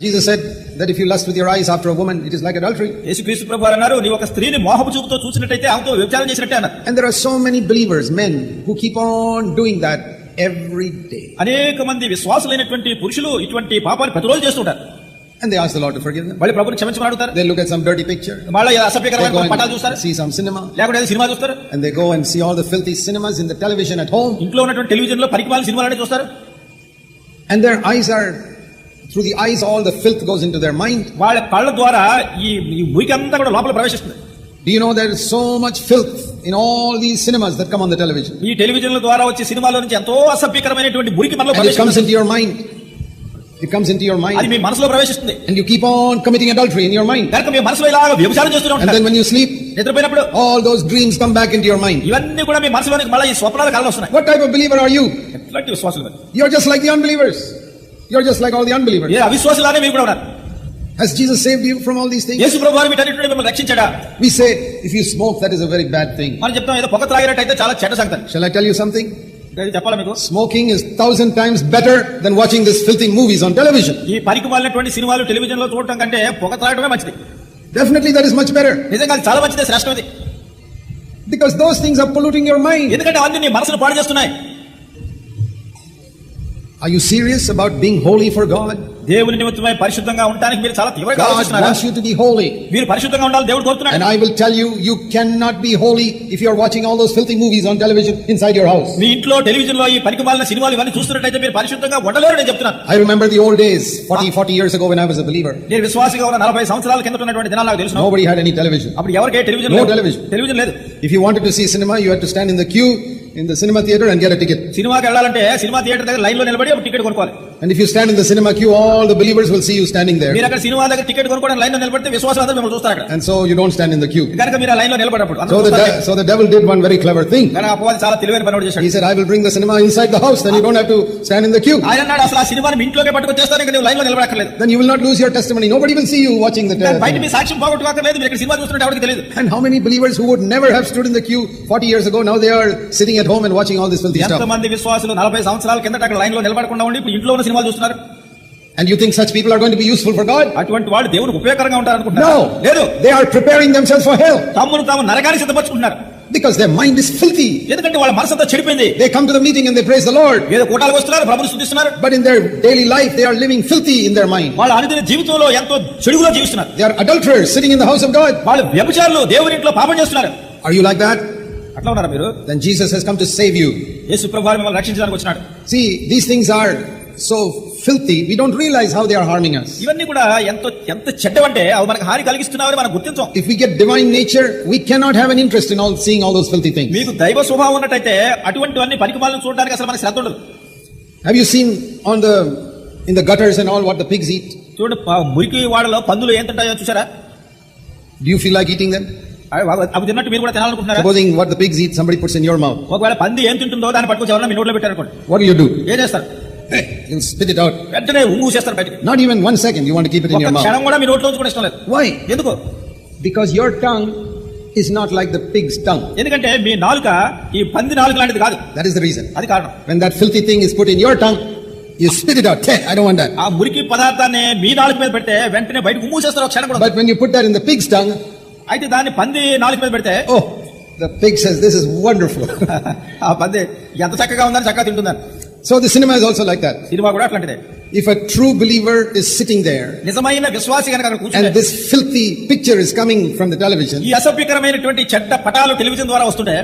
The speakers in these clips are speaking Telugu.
Jesus said that if you lust with your eyes after a woman, it is like adultery. యేసుక్రీస్తు ప్రభు వారు అన్నారు నీ ఒక స్త్రీని మోహపు చూపుతో చూసినట్టయితే ఆమెతో వ్యభిచారం చేసినట్టే అన్నారు And there are so many believers, men, who keep on doing that every day. అనేక మంది విశ్వాసులైనటువంటి పురుషులు ఇటువంటి పాపాన్ని ప్రతిరోజు చేస్తుంటారు And they ask the Lord to forgive them. మళ్ళీ ప్రభుని క్షమించమని అడుగుతారు They look at some dirty picture. మళ్ళీ They అసభ్యకరమైన go కొన్ని పటాలు and చూస్తారు see some cinema. లేకుంటే ఏదో సినిమా చూస్తారు And they go and see all the filthy cinemas in the television at home. ఇంట్లో ఉన్నటువంటి టెలివిజన్ లో పరికమాల సినిమాలనే చూస్తారు And their eyes are, through the eyes, all the filth goes into their mind. వాళ్ళ కళ్ళ ద్వారా ఈ ఈ మురికి అంతా కూడా లోపల ప్రవేశిస్తుంది Do you know there is so much filth in all these cinemas that come on the television? ఈ టెలివిజన్ల ద్వారా వచ్చే సినిమాలో నుంచి ఎంతో అసభ్యకరమైనటువంటి మురికి మనలో And it comes ప్రవేశిస్తుంది into your mind. It comes into your అది mind. మీ మనసులో ప్రవేశిస్తుంది And you keep on committing adultery in your mind. కనుక మీ మనసులో ఇలా వ్యభిచారం And ఉంటారు then when you sleep, నిద్రపోయినప్పుడు all those dreams come back into your mind. ఇవన్నీ కూడా మీ మనసులోనికి మళ్ళీ ఈ స్వప్నాలు కళలు వస్తున్నాయి What type of believer are you? ఎట్లాంటి విశ్వాసులు మరి? You're just like the unbelievers. You're just like all the unbelievers. ఏ అవిశ్వాసులానే మీరు కూడా ఉన్నారు Has Jesus saved you from all these things? యేసు ప్రభు వారు వీటన్నిటిని మిమ్మల్ని రక్షించాడా We say, if you smoke, that is a very bad thing. మనం చెప్తాం ఏదో పొగ త్రాగినట్టయితే చాలా చెడ్డ సంగతి Shall I tell you something? ఇది చెప్పాలా మీకు Smoking is thousand times better than watching these filthy movies on television. ఈ పనికి మాలినటువంటి సినిమాలు టెలివిజన్ లో చూడటం కంటే పొగ త్రాగడమే మంచిది Definitely that is much better. నిజంగా అది చాలా మంచిది శ్రేష్టమైది Because those things are polluting your mind. ఎందుకంటే అవన్నీ నీ మనసును పాడు చేస్తున్నాయి Are you serious about being holy for God? దేవుని నిమిత్తమై పరిశుద్ధంగా ఉండడానికి మీరు చాలా తీవ్రంగా God ఆలోచిస్తున్నారా wants you to be holy. మీరు పరిశుద్ధంగా ఉండాలి దేవుడు And కోరుతున్నాడు I will tell you, you cannot be holy if you are watching all those filthy movies on television inside your house. మీ ఇంట్లో టెలివిజన్ లో ఈ పనికి మాలిన సినిమాలు ఇవన్నీ చూస్తున్నట్టయితే మీరు పరిశుద్ధంగా ఉండలేరు నేను చెప్తున్నాను I remember the old days, 40, 40 years ago when I was a believer. నేను విశ్వాసంగా ఉన్న నలభై సంవత్సరాల కింద ఉన్నటువంటి దినాలు నాకు తెలుసు Nobody had any television. అప్పుడు ఎవరికే టెలివిజన్ No లేదు. television. టెలివిజన్ లేదు If you wanted to see cinema, you had to stand in the queue in the cinema theater and get a ticket. సినిమాకి వెళ్ళాలంటే సినిమా థియేటర్ దగ్గర లైన్ లో నిలబడి అప్పుడు టికెట్ కొనుక్కోవాలి And if you stand in the cinema queue, all the believers will see you standing మీరు there. అక్కడ సినిమా దగ్గర టికెట్ కొనుక్కోవడం లైన్ లో నిలబడితే విశ్వాసం అందరూ మిమ్మల్ని చూస్తారు అక్కడ And so you don't stand in the queue. కనుక మీరు ఆ లైన్ లో నిలబడినప్పుడు అందరూ So the, చూస్తారు. de- so the devil did one very clever thing. కానీ అపవాది చాలా తెలివైన పని ఒకటి చేశాడు He said, I will bring the cinema inside the house, then you don't have to stand in the queue. ఆయన అన్నాడు అసలు ఆ సినిమాని మీ ఇంట్లోకి పట్టుకొని చేస్తాను ఇంకా నువ్వు లైన్ లో నిలబడక్కర్లేదు Then you will not lose your testimony. Nobody will see you watching the దాని బయట మీ television. సాక్ష్యం పోగొట్టుకోకర్లేదు మీరు ఇక్కడ సినిమా చూస్తుంటే ఎవరికి తెలియదు And how many believers who would never have stood in the queue 40 years ago, now they are sitting at home and watching all this filthy ఎంత stuff. మంది విశ్వాసులు నలభై సంవత్సరాల కిందట అక్కడ లైన్లో నిలబడకుండా ఉండి ఇప్పుడు ఇంట్లో ఉన్న సినిమాలు చూస్తున్నారు And you think such people are going to be useful for God? అటువంటి వాళ్ళు దేవునికి ఉపయోగకరంగా ఉంటారు అనుకుంటున్నారు No. లేదు They are preparing themselves for hell తమ్మును తాము నరకానికి సిద్ధపరచుకుంటున్నారు because their mind is filthy. ఎందుకంటే వాళ్ళ మనసంతా చెడిపోయింది They come to the meeting and they praise the Lord. ఏదో కూటాలకు వస్తున్నారు ప్రభుని స్థుతిస్తున్నారు But in their daily life, they are living filthy in their mind. వాళ్ళ అనుదిన జీవితంలో ఎంతో చెడుగులో జీవిస్తున్నారు They are adulterers sitting in the house of God. వాళ్ళు వ్యభిచారులు దేవుని ఇంట్లో పాపం చేస్తున్నారు Are you like that? అట్లా ఉన్నారా మీరు Then Jesus has come to save you. యేసు ప్రభు మిమ్మల్ని రక్షించడానికి వచ్చినాడు See, these things are so filthy, we don't realize how they are harming us. ఇవన్నీ కూడా ఎంతో ఎంత చెడ్డవంటే అవి మనకు హాని కలిగిస్తున్నామని మనం గుర్తించాం If we get divine nature, we cannot have an interest in all seeing all those filthy things. మీకు దైవ స్వభావం ఉన్నట్టయితే అటువంటివన్నీ పనికిమాలను చూడడానికి అసలు మనకి శ్రద్ధ ఉండదు Have you seen on the in the gutters and all what the pigs eat? చూడండి మురికి వాడలో పందులు ఏం తింటాయో చూసారా Do you feel like eating them? అవి తిన్నట్టు మీరు కూడా తినాలనుకుంటున్నారా Supposing what the pigs eat, somebody puts in your mouth. ఒకవేళ పంది ఏం తింటుందో దాన్ని పట్టుకొచ్చి ఎవరైనా మీ నోట్లో పెట్టారనుకోండి do you do? ఏం చేస్తారు spit it out. వెంటనే ఉంగు చేస్తారు బయటికి one second. You want to keep it in your ఒక్క mouth. క్షణం కూడా మీ నోట్లో ఉంచుకునే ఇష్టం లేదు Why? ఎందుకు Because your tongue is not like the pig's tongue. ఎందుకంటే మీ నాలుక ఈ పంది నాలుక లాంటిది కాదు That is the reason. అది కారణం When that filthy thing is put in your tongue, you spit it out. Hey, I don't want that. ఆ మురికి పదార్థాన్ని మీ నాలుక మీద పెడితే వెంటనే బయటకు ఉమ్ము చేస్తారు ఒక క్షణం కూడా But when you put that in the pig's tongue, అయితే దాన్ని పంది నాలుక మీద పెడితే oh, the pig says, This is wonderful. ఆ పంది ఎంత చక్కగా ఉందని చక్కగా తింటుందని so the cinema is also like that. Cinema కూడా అట్లాంటిదే If a true believer is sitting there నిజమైన విశ్వాసి కనుక అక్కడ and కూర్చుంటే this filthy picture is coming from the television, ఈ అసభ్యకరమైనటువంటి చెడ్డ పటాలు టెలివిజన్ ద్వారా వస్తుంటే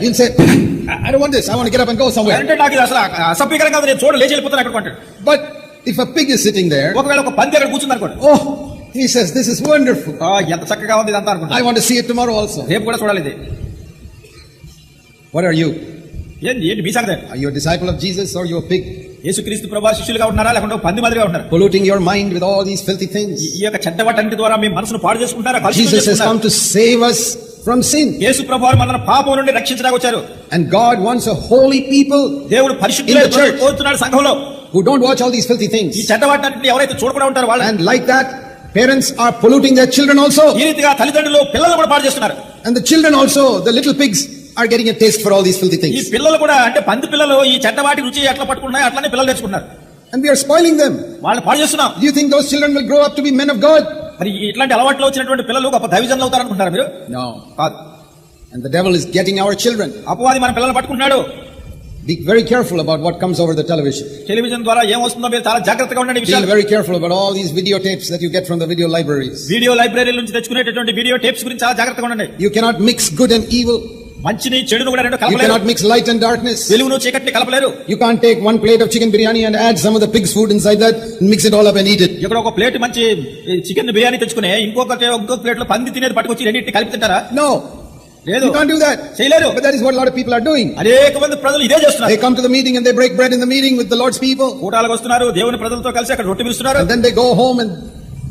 I don't want this. I want to get up and go somewhere. అంటే నాకు అసలు అసభ్యకరం కాదు నేను చూడ లేచి వెళ్ళిపోతాను అక్కడ But if a pig is sitting there, ఒకవేళ ఒక పంది అక్కడ కూర్చుంది అనుకోండి oh, he says, This is wonderful. ఆ, ఎంత చక్కగా ఉంది ఇదంతా అనుకుంటా I want to see it tomorrow also. రేపు కూడా చూడాలి ఇది What are you? ఏంటి ఏంటి మీ సంగతి Are you a disciple of Jesus or you a pig? యేసుక్రీస్తు ప్రభా శిష్యులుగా ఉంటున్నారా లేకుంటే పంది మాదిరిగా ఉంటున్నారు Polluting your mind with all these filthy things. ఈ యొక్క చెడ్డ వాటన్నిటి ద్వారా మీ మనసును పాడు చేసుకుంటారా has చేసుకుంటారా? come to save us from sin. యేసు ప్రభు వారు మనల్ని పాపం నుండి రక్షించడానికి వచ్చారు And God wants a holy people దేవుడు పరిశుద్ధులై In the church. కోరుతున్నాడు సంఘంలో who don't watch all these filthy ఈ things. చెడ్డ వాటన్నిటిని ఎవరైతే చూడకుండా ఉంటారో వాళ్ళు And like that, parents are polluting their children also. ఈ రీతిగా తల్లిదండ్రులు పిల్లలు కూడా పాడు చేస్తున్నారు And the children also, the little pigs, are getting a taste for all these filthy ఈ things. పిల్లలు కూడా అంటే పంది పిల్లలు ఈ చెడ్డ వాటి రుచి ఎట్లా పట్టుకుంటున్నాయి అట్లానే పిల్లలు నేర్చుకుంటున్నారు And we are spoiling them. వాళ్ళని పాడు చేస్తున్నాం Do you think those children will grow up to be men of God? మరి ఇట్లాంటి అలవాట్లు వచ్చినటువంటి పిల్లలు గొప్ప దైవజనులు అవుతారనుకుంటారా మీరు No. కాదు And the devil is getting our children. అపవాది మన పిల్లల్ని పట్టుకుంటున్నాడు Be very careful about what comes over the television. Television ద్వారా ఏం వస్తుందో మీరు చాలా జాగ్రత్తగా ఉండండి Be విషయాలు very careful about all these videotapes that you get from the video libraries. Video library నుంచి తెచ్చుకునేటటువంటి వీడియో టేప్స్ గురించి చాలా జాగ్రత్తగా ఉండండి You cannot mix good and evil. మంచిని చెడును కూడా రెండు You కలపలేరు cannot mix light and darkness. వెలుగును చీకటిని కలపలేరు You can't take one plate of chicken biryani and add some of the pig's food inside that and mix it all up and eat it. ఇక్కడ ఒక ప్లేట్ మంచి చికెన్ బిర్యానీ తెచ్చుకుని ఇంకొక ఇంకొక ప్లేట్లో పంది తినేది పట్టుకొచ్చి రెండింటిని కలిపి తింటారా No. లేదు You can't do that. చేయలేరు But that is what a lot of people are doing. అనేక మంది ప్రజలు ఇదే They చేస్తున్నారు come to the meeting and they break bread in the meeting with the Lord's people. కూటాలకు వస్తున్నారు దేవుని ప్రజలతో కలిసి అక్కడ రొట్టె పిలుస్తున్నారు And then they go home and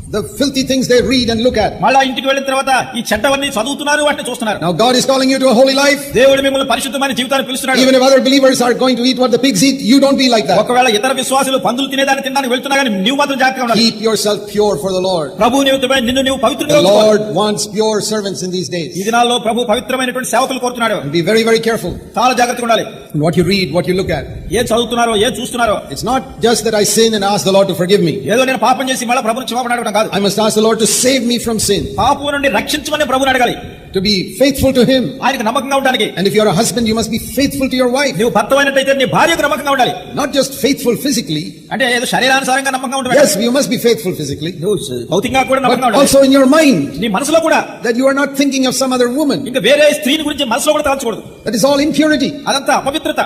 the filthy things they read and look at. మళ్ళా ఇంటికి వెళ్ళిన తర్వాత ఈ చెడ్డవన్నీ చదువుతున్నారు వాటిని చూస్తున్నారు Now God is calling you to a holy life. దేవుడు మిమ్మల్ని పరిశుద్ధమైన జీవితాన్ని పిలుస్తున్నాడు Even if other believers are going to eat what the pigs eat, you don't be like that. ఒకవేళ ఇతర విశ్వాసులు పందులు తినేదాన్ని తినడానికి వెళ్తున్నా కానీ నువ్వు మాత్రం జాగ్రత్తగా ఉండాలి Keep yourself pure for the Lord. ప్రభు నిమిత్తమై నిన్ను నువ్వు పవిత్రంగా The ఉంచుకో. Lord wants pure servants in these ఈ days. దినాల్లో ప్రభు పవిత్రమైనటువంటి సేవకులు కోరుతున్నాడు And be very, very careful చాలా జాగ్రత్తగా ఉండాలి in what you read, what you look at. ఏం చదువుతున్నారో ఏం చూస్తున్నారో It's not just that I sin and ask the Lord to forgive me. ఏదో నేను పాపం చేసి మళ్ళీ ప్రభుని క్షమాపణ అడగడం కాదు I must ask the Lord to save me from sin, పాపం నుండి రక్షించమని ప్రభుని అడగాలి to be faithful to Him. ఆయనకు నమ్మకంగా ఉండడానికి And if you're a husband, you must be faithful to your wife. నువ్వు భర్తమైనట్టయితే నీ భార్యకు నమ్మకంగా ఉండాలి Not just faithful physically. అంటే ఏదో శరీరానుసారంగా నమ్మకంగా ఉండాలి Yes, you must be faithful physically. నువ్వు భౌతికంగా కూడా But నమ్మకంగా ఉండాలి also in your mind, నీ మనసులో కూడా that you are not thinking of some other woman. ఇంకా వేరే స్త్రీని గురించి మనసులో కూడా తలచకూడదు That is all impurity. అదంతా అపవిత్రత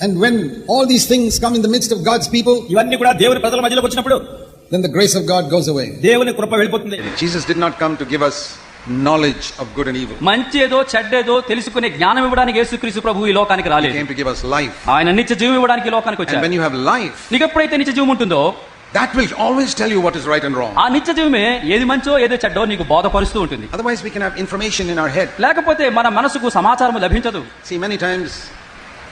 And when all these things come in the midst of God's people, ఇవన్నీ కూడా దేవుని ప్రజల మధ్యలోకి వచ్చినప్పుడు then the grace of God goes away. దేవుని కృప వెళ్ళిపోతుంది Jesus did not come to give us knowledge of good and evil. మంచి ఏదో చెడ్డేదో తెలుసుకునే జ్ఞానం ఇవ్వడానికి యేసుక్రీస్తు ప్రభు ఈ లోకానికి He రాలేదు came to give us life. ఆయన నిత్య జీవం ఇవ్వడానికి ఈ లోకానికి And వచ్చారు when you have life, నీకు ఎప్పుడైతే నిత్య జీవం ఉంటుందో that will always tell you what is right and wrong. ఆ నిత్య జీవమే ఏది మంచో ఏదో చెడ్డో నీకు బోధపరుస్తూ ఉంటుంది Otherwise, we can have information in our head. లేకపోతే మన మనసుకు సమాచారం లభించదు See, many times uh,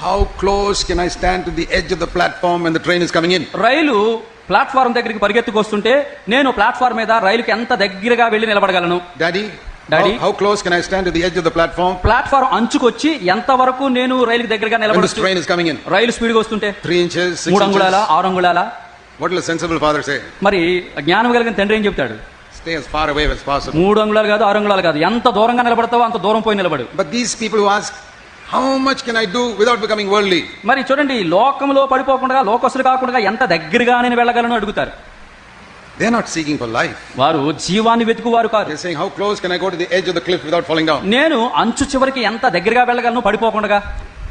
how close can I stand to the edge of the platform and the train is coming in rail platform దగ్గరికి పరిగెత్తుకొస్తుంటే నేను ప్లాట్ఫామ్ మీద రైలుకి ఎంత దగ్గరగా వెళ్ళి నిలబడగలను? Daddy daddy how close can I stand to the edge of the platform platform అంచుకొచ్చి ఎంత వరకు నేను రైలుకి దగ్గరగా నిలబడొచ్చు? ట్రైన్ ఇస్ కమింగ్ ఇన్ రైలు స్పీడ్గా వస్తుంటే 3 ఇంచెస్ 6 అంగుళాల 6 అంగుళాల? What will sensible father say మరి జ్ఞానం కలిగిన తండ్రి ఏం చెప్తాడు? Stay as far away as possible 3 అంగుళాల కాదు 6 అంగుళాల కాదు. ఎంత దూరంగా నిలబడతావో అంత దూరం పోయి నిలబడు. But these people who how much can I do without becoming worldly? మరి చూడండి లోకంలో పడిపోకుండా లోకస్తులు కాకుండా ఎంత దగ్గరగా నేను వెళ్ళగలను అడుగుతారు They're not seeking for life. వారు జీవాన్ని వెతుకువారు కాదు saying, how close can I go to the edge of the cliff without falling down? నేను అంచు చివరికి ఎంత దగ్గరగా వెళ్ళగలను పడిపోకుండా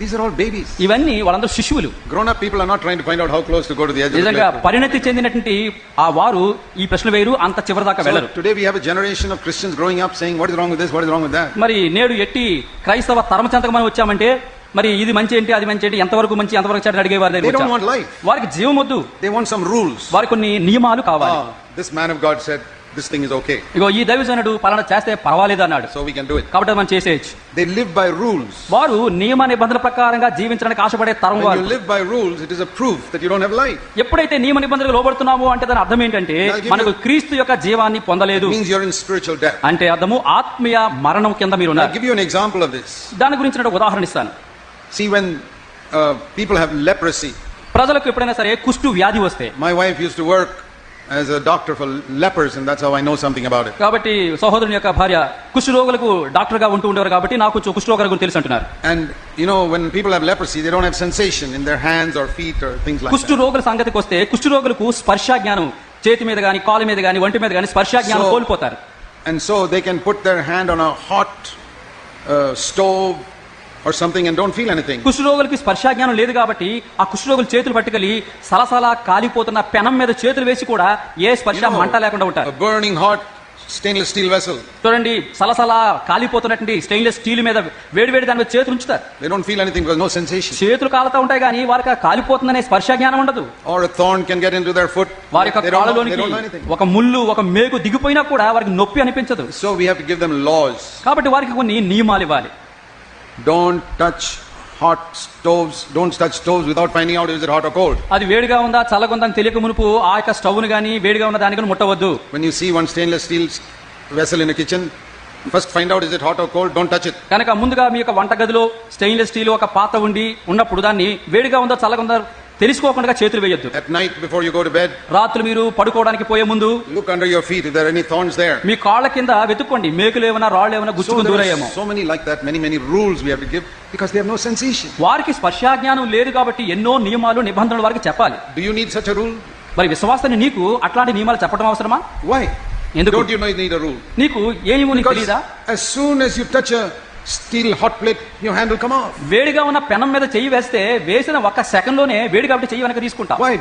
These are all babies. ఇవన్నీ వాళ్ళందరూ శిశువులు Grown up people are not trying to find out how close to go to the edge of the నిజంగా cliff. పరిణతి చెందినటువంటి ఆ వారు ఈ ప్రశ్న వేరు అంత చివరి దాకా వెళ్ళరు So today we have a generation of Christians growing up saying, what is wrong with this? What is wrong with that? మరి నేడు ఎట్టి క్రైస్తవ తరమ చెంతకు మనం వచ్చామంటే మరి ఇది మంచి ఏంటి అది మంచి ఏంటి ఎంతవరకు మంచి ఎంతవరకు చెడ్డ అడిగే వారి They దగ్గర don't వచ్చాం. want life. వారికి జీవం వద్దు They want some rules. వారికి కొన్ని నియమాలు కావాలి Ah, this man of God this thing is okay ఇగో ఈ దైవజనుడు పాలన చేస్తే పర్వాలేదు అన్నాడు. So we can do it కాబట్టి మనం చేసేయచ్చు. దే లివ్ బై రూల్స్ వారు నియమ నిబంధనల ప్రకారంగా జీవించడానికి ఆశపడే తరం వారు. You live by rules it is a proof that you don't have life ఎప్పుడైతే నియమ నిబంధనలకు లోబడుతున్నామో అంటే దాని అర్థం ఏంటంటే మనకు క్రీస్తు యొక్క జీవాన్ని పొందలేదు. Means you are in spiritual death అంటే అర్థము ఆత్మీయ మరణం కింద మీరు ఉన్నారు. Give you an example of this దాని గురించి నేను ఉదాహరణ ఇస్తాను. See when people have leprosy ప్రజలకు ఎప్పుడైనా సరే కుష్టు వ్యాధి వస్తే my wife used to work as a doctor for lepers, and that's how I know something about it. కాబట్టి సహోదరుని యొక్క భార్య కుష్టు రోగులకు డాక్టర్గా ఉంటూ ఉండేవారు కాబట్టి నాకు కొంచెం కుష్టు రోగుల గురించి తెలుసు అంటున్నారు And you know, when people have leprosy, they don't have sensation in their hands or feet or things like that. రోగుల సంగతికి వస్తే కుష్టు రోగులకు స్పర్శ జ్ఞానం చేతి మీద గాని కాలు మీద గాని ఒంటి మీద గాని స్పర్శ జ్ఞానం కోల్పోతారు And so they can put their hand on a hot uh, stove or something and don't feel anything. కుష్టు రోగులకి స్పర్శ జ్ఞానం లేదు కాబట్టి ఆ కుష్టు రోగులు చేతులు పట్టుకెళ్ళి సలసలా కాలిపోతున్న పెనం మీద చేతులు వేసి కూడా ఏ స్పర్శ మంట లేకుండా ఉంటారు a burning hot stainless steel vessel. చూడండి సలసలా కాలిపోతున్నటువంటి స్టెయిన్లెస్ స్టీల్ మీద వేడివేడి దాని మీద చేతులు ఉంచుతారు They don't feel anything because no sensation. చేతులు కాలుతా ఉంటాయి కానీ వారికి కాలిపోతుందనే స్పర్శ జ్ఞానం ఉండదు a thorn can get into their foot. వారి యొక్క కాళ్ళలోనికి. ఒక ముళ్ళు ఒక మేకు దిగిపోయినా కూడా వారికి నొప్పి అనిపించదు So we have to give them laws. కాబట్టి వారికి కొన్ని నియమాలు ఇవ్వాలి don't touch hot stoves don't touch stoves without finding out is it hot or cold అది వేడిగా ఉందా చల్లగా ఉందా తెలియక మునుపు ఆ యొక్క స్టవ్ని గాని వేడిగా ఉన్న దానికి ముట్టవద్దు. When you see one stainless steel vessel in kitchen first find out is it hot or cold don't touch it కనుక ముందుగా మీ యొక్క వంట గదిలో స్టెయిన్లెస్ స్టీల్ ఒక పాత ఉండి ఉన్నప్పుడు దాన్ని వేడిగా ఉందా చల్లగా ఉందా తెలుసుకోకుండా చేతులు వేయొద్దు. At night before you go bed రాత్రి మీరు పడుకోవడానికి పోయే ముందు look under your feet is there any మీ కాళ్ళ కింద వెతుక్కోండి. మేకులు ఏమైనా రాళ్ళు ఏమైనా గుచ్చుకు దూరయ్యేమో. So many like that many many rules we have no sensation వారికి స్పర్శాజ్ఞానం లేదు కాబట్టి ఎన్నో నియమాలు నిబంధనలు వారికి చెప్పాలి. డు యు సచ్ రూల్ మరి విశ్వాసాన్ని నీకు అట్లాంటి నియమాలు చెప్పడం అవసరమా? వై ఎందుకు? డోంట్ యు నో నీకు ఏ నియమం తెలియదా as soon steel hot plate you handle come వేడిగా ఉన్న పెనం మీద చెయ్యి వేస్తే వేసిన ఒక సెకండ్లోనే వేడి కాబట్టి చెయ్యి వెనక తీసుకుంటా. వై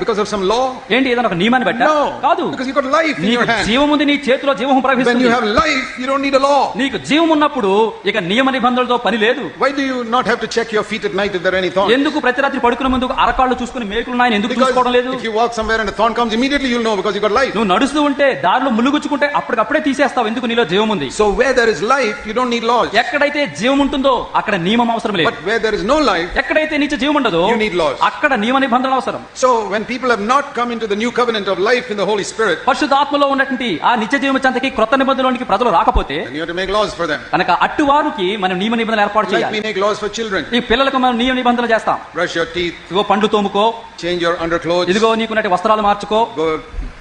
ఏంటి ఏదైనా ఒక నియమాన్ని పెట్టా కాదు. బికాజ్ జీవం ఉంది నీ చేతిలో జీవం ప్రవహిస్తుంది. వెన్ యు హావ్ లైఫ్ నీకు జీవం ఉన్నప్పుడు ఇక నియమ నిబంధనలతో పని లేదు. Why do not have to check your feet night if ఎందుకు ప్రతి రాత్రి పడుకునే ముందు అరకాళ్ళు చూసుకుని మేకులు నాయన ఎందుకు చూసుకోవడం లేదు? If you walk somewhere and then comes immediately నువ్వు నడుస్తూ ఉంటే దారిలో ములుగుచ్చుకుంటే అప్పటికప్పుడే తీసేస్తావు ఎందుకు నీలో జీవం ఉంది? So where there is life you don't need law ఎక్కడైతే జీవం ఉంటుందో అక్కడ నియమం అవసరం లేదు. బట్ వేర్ నో లైఫ్ ఎక్కడైతే నిత్య జీవం ఉండదో యు అక్కడ నియమ నిబంధన అవసరం. So when people have not come into the new covenant of life in the Holy Spirit పరిశుద్ధాత్మలో ఉన్నటువంటి ఆ నిత్య జీవం చెంతకి కృత నిబంధనలోనికి ప్రజలు రాకపోతే you make laws for them కనుక అట్టు వారికి మనం నియమ నిబంధన ఏర్పాటు చేయాలి. మేక్ లాస్ చిల్డ్రన్ ఈ పిల్లలకు మనం నియమ నిబంధనలు చేస్తాం. బ్రష్ యువర్ తోముకో. చేంజ్ యువర్ ఇదిగో నీకున్నటి వస్త్రాలు మార్చుకో.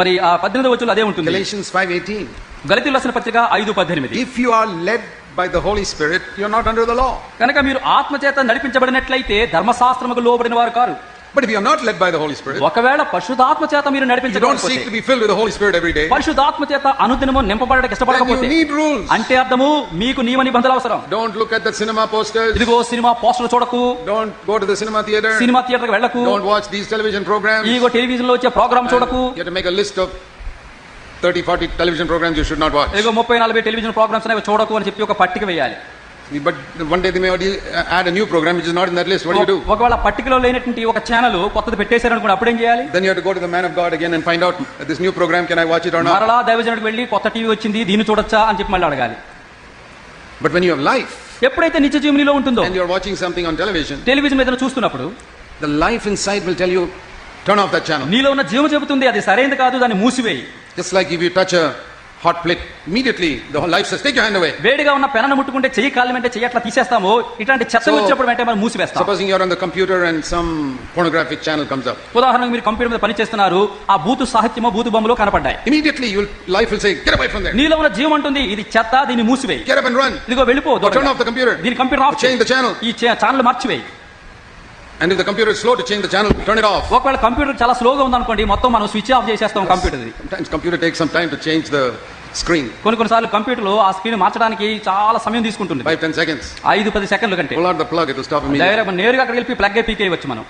మరి ఆ పద్దెనిమిది వచ్చులు అదే ఉంటుంది Galatians 5:18. గలతీలు రాసిన పత్రిక ఐదు పద్దెనిమిది If you are led by the Holy Spirit, you're not under the law. కనుక మీరు ఆత్మచేత నడిపించబడినట్లయితే ధర్మశాస్త్రముకు లోబడిన వారు కారు But if you're not led by the Holy Spirit, ఒకవేళ పరిశుధాత్మ చేత మీరు you don't నడిపించబడకపోతే seek to be filled with the Holy Spirit every day, పరిశుధాత్మ చేత అనుదినము నింపబడడానికి then you ఇష్టపడకపోతే need rules. అంటే అర్థము మీకు నియమ నిబంధనలు అవసరం Don't look at the cinema posters. ఇదిగో సినిమా పోస్టర్లు చూడకు Don't go to the cinema theater. Cinema థియేటర్కి వెళ్ళకు Don't watch these television programs. ఇదిగో టెలివిజన్ లో వచ్చే ప్రోగ్రామ్ చూడకు You have to make a list of 30, 40 television programs you should not watch. ఇదిగో ముప్పై నలభై టెలివిజన్ ప్రోగ్రామ్స్ అనేవి చూడకు అని చెప్పి ఒక పట్టిక వేయాలి But one day they may already add a new program which is not in that list. What do you do? ఒకవేళ పట్టికలో లేనటువంటి ఒక ఛానల్ కొత్తది పెట్టేశారనుకోండి అప్పుడేం చేయాలి Then you have to go to the man of God again and find out this new program, can I watch it or not? మరలా దైవజనుడికి వెళ్ళి కొత్త టీవీ వచ్చింది దీన్ని చూడొచ్చా అని చెప్పి మళ్ళీ అడగాలి But when you have life ఎప్పుడైతే నిత్య జీవనిలో ఉంటుందో and you're watching something on television, television మీద చూస్తున్నప్పుడు the life inside will tell you, turn off that channel. నీలో ఉన్న జీవం చెబుతుంది అది సరైనది కాదు దాన్ని మూసివేయి Just like if you touch hot plate immediately the life says take your hand away వేడిగా ఉన్న పెనను ముట్టుకుంటే చెయ్యి కాలం అంటే చెయ్యి అట్లా తీసేస్తాము. ఇట్లాంటి చెత్త వచ్చినప్పుడు వెంటనే మనం మూసివేస్తాం. Supposing your on the computer and some phonographic channel comes up ఉదాహరణకు మీరు కంప్యూటర్ మీద పని చేస్తున్నారు ఆ బూతు సాహిత్యమో బూతు బొమ్మలు కనపడ్డాయి. Immediately your life will say get away from that నీలో ఉన్న జీవం అంటుంది ఇది చెత్త దీన్ని మూసివేయి. గెట్ అప్ అండ్ రన్ ఇదిగో వెళ్ళిపో టర్న్ ఆఫ్ ద కంప్యూటర్ దీని computer off change the channel ఈ ఛానల్ మార్చివేయి. And if the computer is slow to change the channel, turn it off. ఒకవేళ కంప్యూటర్ చాలా స్లోగా ఉందనుకోండి మొత్తం మనం స్విచ్ ఆఫ్ చేసేస్తాం computer Sometimes computer takes some time to change the screen. కొన్ని కొన్నిసార్లు కంప్యూటర్లో ఆ స్క్రీన్ మార్చడానికి చాలా సమయం తీసుకుంటుంది Five, ten seconds. ఐదు పది సెకండ్ల కంటే Pull out the plug, it will stop immediately. Direct నేరుగా అక్కడికి వెళ్ళి ప్లగ్ పీకేయచ్చు మనం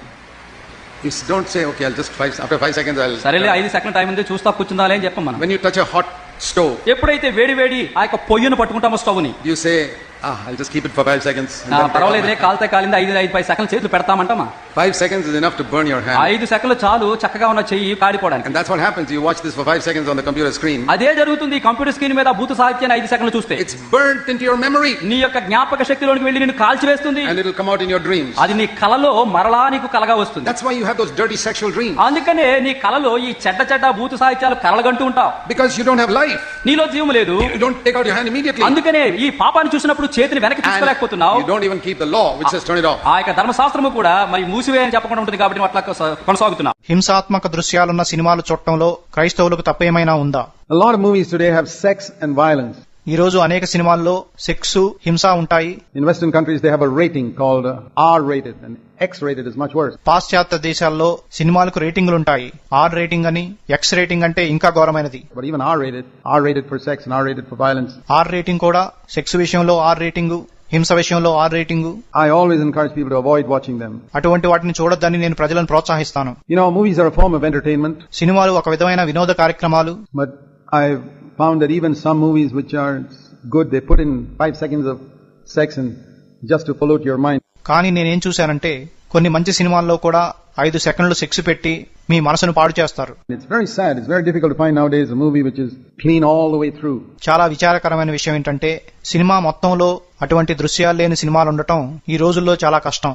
don't say, okay, I'll just five, after five seconds I'll. సరేలే ఐదు సెకండ్ టైం ఉంది చూస్తా కూర్చుందాలే అని చెప్పం మనం When you touch a hot stove, ఎప్పుడైతే వేడి వేడి ఆ యొక్క పొయ్యిను పట్టుకుంటామో స్టవ్ని you say, ah, I'll just keep it for five seconds. and then take off పర్వాలేదులే my- కాలితే కాలింది ఐదు ఐదు పది సెకండ్లు చేతులు పెడతామంటామా Five seconds is enough to burn your hand. ఐదు సెకండ్లు చాలు చక్కగా ఉన్న చెయ్యి కాడిపోవడానికి And that's what happens. You watch this for five seconds on the computer screen. అదే జరుగుతుంది ఈ కంప్యూటర్ స్క్రీన్ మీద భూత సాహిత్యాన్ని ఐదు సెకండ్లు చూస్తే It's burnt into your memory నీ యొక్క జ్ఞాపక శక్తిలోనికి వెళ్ళి నేను కాల్చివేస్తుంది and it'll come out in your dreams. అది నీ కలలో మరలా నీకు కలగా వస్తుంది That's why you have those dirty sexual dreams. అందుకనే నీ కలలో ఈ చెడ్డ చెడ్డ భూత సాహిత్యాలు కలగంటూ ఉంటావు Because you don't have life. నీలో జీవం లేదు You don't take out your hand immediately. అందుకనే ఈ పాపాన్ని చూసినప్పుడు చేతిని వెనక్కి And తీసుకోలేకపోతున్నావు you don't even keep the law which says turn it off. ఆ యొక్క ధర్మశాస్త్రము కూడా మరి మూసివేయని చెప్పకుండా ఉంటుంది కాబట్టి అట్లా కొనసాగుతున్నావు హింసాత్మక దృశ్యాలున్న సినిమాలు చూడటంలో క్రైస్తవులకు తప్పేమైనా ఉందా A lot of movies today have sex and violence. ఈ రోజు అనేక సినిమాల్లో సెక్స్ హింస ఉంటాయి. In countries they have rating called R rated and X rated is much worse పాశ్చాత్య దేశాల్లో సినిమాలకు రేటింగ్లు ఉంటాయి. ఆర్ రేటింగ్ అని ఎక్స్ రేటింగ్ అంటే ఇంకా ఘోరమైనది. But R rated R rated for sex R rated for R rating కూడా సెక్స్ విషయంలో ఆర్ రేటింగ్ హింస విషయంలో R rating. I always encourage people to avoid watching them అటువంటి వాటిని చూడొద్దని నేను ప్రజలను ప్రోత్సహిస్తాను. You know movies are form of entertainment సినిమాలు ఒక విధమైన వినోద కార్యక్రమాలు. But I found that even some movies which are good, they put in five seconds of sex and just to pollute your mind. కానీ నేనేం చూశానంటే కొన్ని మంచి సినిమాల్లో కూడా ఐదు సెకండ్లు సెక్స్ పెట్టి మీ మనసును పాడు చేస్తారు It's very sad. It's very difficult to find nowadays a movie which is clean all the way through. చాలా విచారకరమైన విషయం ఏంటంటే సినిమా మొత్తంలో అటువంటి దృశ్యాలు లేని సినిమాలు ఉండటం ఈ రోజుల్లో చాలా కష్టం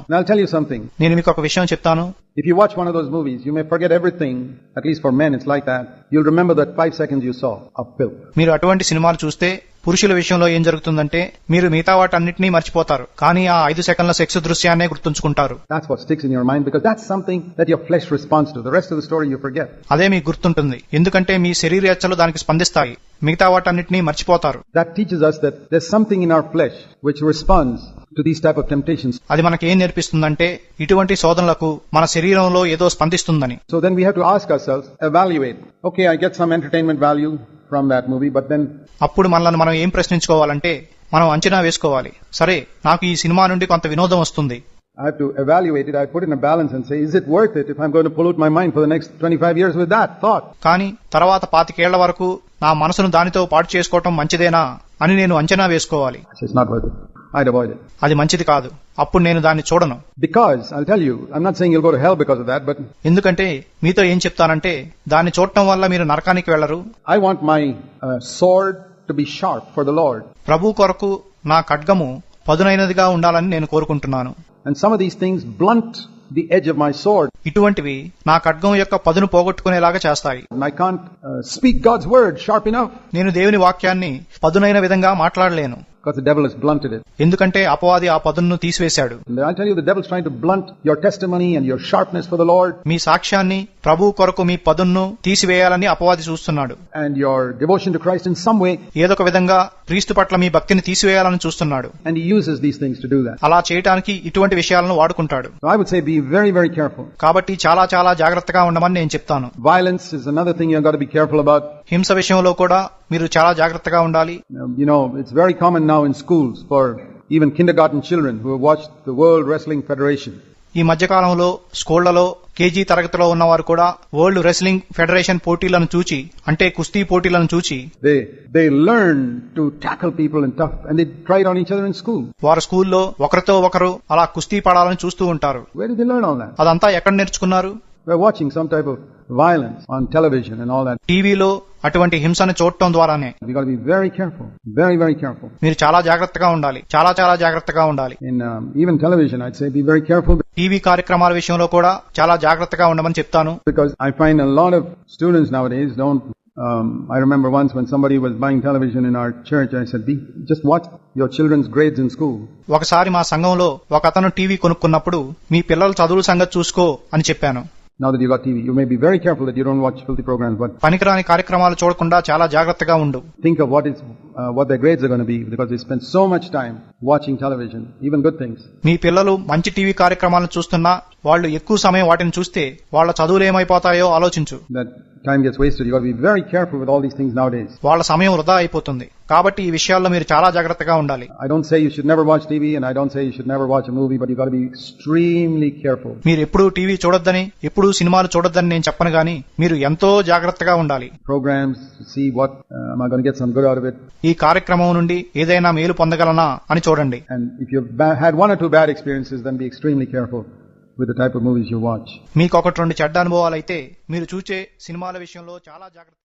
something. నేను మీకు ఒక విషయం చెప్తాను If you watch one of those movies, you may forget everything. At least for men, it's like that. You'll remember that five seconds you saw of filth. మీరు అటువంటి సినిమాలు చూస్తే పురుషుల విషయంలో ఏం జరుగుతుందంటే మీరు మిగతా వాటన్నిటినీ మర్చిపోతారు కానీ ఆ ఐదు సెకండ్ల సెక్స్ దృశ్యాన్నే గుర్తుంచుకుంటారు That's what sticks in your mind because that's something that your flesh responds to. The rest of the story you forget. అదే మీకు గుర్తుంటుంది ఎందుకంటే మీ శరీరేచ్ఛలు దానికి స్పందిస్తాయి మిగతా వాటన్నిటినీ మర్చిపోతారు That teaches us that there's something in our flesh which responds to these type of temptations. అది మనకి ఏం నేర్పిస్తుందంటే ఇటువంటి శోధనలకు మన శరీరంలో ఏదో స్పందిస్తుందని So then we have to ask ourselves, evaluate. Okay, I get some entertainment value from that movie, but then అప్పుడు మనల్ని మనం ఏం ప్రశ్నించుకోవాలంటే మనం అంచనా వేసుకోవాలి సరే నాకు ఈ సినిమా నుండి కొంత వినోదం వస్తుంది I have to evaluate it. I put in a balance and say, is it worth it if I'm going to pollute my mind for the next 25 years with that thought? కానీ తర్వాత పాతికేళ్ళ వరకు నా మనసును దానితో పాటు చేసుకోవటం మంచిదేనా అని నేను అంచనా వేసుకోవాలి it's not worth it. I'd avoid it. అది మంచిది కాదు అప్పుడు నేను దాన్ని చూడను Because, I'll tell you, I'm not saying you'll go to hell because of that, but ఎందుకంటే మీతో ఏం చెప్తానంటే దాన్ని చూడటం వల్ల మీరు నరకానికి వెళ్ళరు I want my uh, sword to be sharp for the Lord. ప్రభు కొరకు నా ఖడ్గము పదునైనదిగా ఉండాలని నేను కోరుకుంటున్నాను And some of these things blunt the edge of my sword. ఇటువంటివి నా ఖడ్గం యొక్క పదును పోగొట్టుకునేలాగా చేస్తాయి And I can't uh, speak God's word sharp enough నేను దేవుని వాక్యాన్ని పదునైన విధంగా మాట్లాడలేను because the devil has blunted it. ఎందుకంటే అపవాది ఆ పదును తీసివేశాడు I'll tell you, the devil's trying to blunt your testimony and your sharpness for the Lord మీ సాక్ష్యాన్ని ప్రభు కొరకు మీ పదును తీసివేయాలని అపవాది చూస్తున్నాడు and your devotion to Christ in some way. ఏదొక విధంగా క్రీస్తు పట్ల మీ భక్తిని తీసివేయాలని చూస్తున్నాడు And he uses these things to do that. అలా చేయటానికి ఇటువంటి విషయాలను వాడుకుంటాడు I would say be very, very careful. కాబట్టి చాలా చాలా జాగ్రత్తగా ఉండమని నేను చెప్తాను Violence is another thing you've got to be careful about. హింస విషయంలో కూడా మీరు చాలా జాగ్రత్తగా ఉండాలి. You know it's very common now in schools for even kindergarten children who watch the World Wrestling Federation ఈ మధ్య కాలంలో స్కూళ్ళలో కేజీ తరగతిలో ఉన్న వారు కూడా వరల్డ్ రెస్లింగ్ ఫెడరేషన్ పోటీలను చూచి అంటే కుస్తీ పోటీలను చూచి they they learn to tackle people in try on each other school వారు స్కూల్లో ఒకరితో ఒకరు అలా కుస్తీ పడాలని చూస్తూ ఉంటారు. వెరీ దే అదంతా ఎక్కడ నేర్చుకున్నారు? By watching some type of violence on television and all that. టీవీలో అటువంటి హింసను చూడటం ద్వారానే We've got to be very careful. Very, very careful. మీరు చాలా జాగ్రత్తగా ఉండాలి చాలా చాలా జాగ్రత్తగా ఉండాలి In um, even television, I'd say be very careful TV కార్యక్రమాల విషయంలో కూడా చాలా జాగ్రత్తగా ఉండమని చెప్తాను because I find a lot of students nowadays don't. Um, I remember once when somebody was buying television in our church, I said, be, just watch your children's grades in school. ఒకసారి మా సంఘంలో ఒక అతను టీవీ కొనుక్కున్నప్పుడు మీ పిల్లల చదువుల సంగతి చూసుకో అని చెప్పాను పనికిరాని కార్యక్రమాలు చూడకుండా చాలా జాగ్రత్తగా ఉండు. Think what is what the grades gonna be because they spend so much time watching television even good things మీ పిల్లలు మంచి టీవీ కార్యక్రమాలను చూస్తున్నా వాళ్ళు ఎక్కువ సమయం వాటిని చూస్తే వాళ్ళ చదువులు ఏమైపోతాయో ఆలోచించు. That time gets wasted you be very careful with all these things now వాళ్ళ సమయం వృధా అయిపోతుంది. కాబట్టి ఈ విషయాల్లో మీరు చాలా జాగ్రత్తగా ఉండాలి. I don't say you should never watch TV and I don't say you should never watch movie but you got be extremely careful మీరు ఎప్పుడు టీవీ చూడొద్దని ఎప్పుడు సినిమాలు చూడొద్దని నేను చెప్పను గానీ మీరు ఎంతో జాగ్రత్తగా ఉండాలి. Programs see what I got get some good out of ఈ కార్యక్రమం నుండి ఏదైనా మేలు పొందగలనా అని చూడండి. And if you have one or two bad experiences then be extremely careful with type type of movies you మీకు ఒకటి రెండు చెడ్డ అనుభవాలు అయితే మీరు చూచే సినిమాల విషయంలో చాలా జాగ్రత్త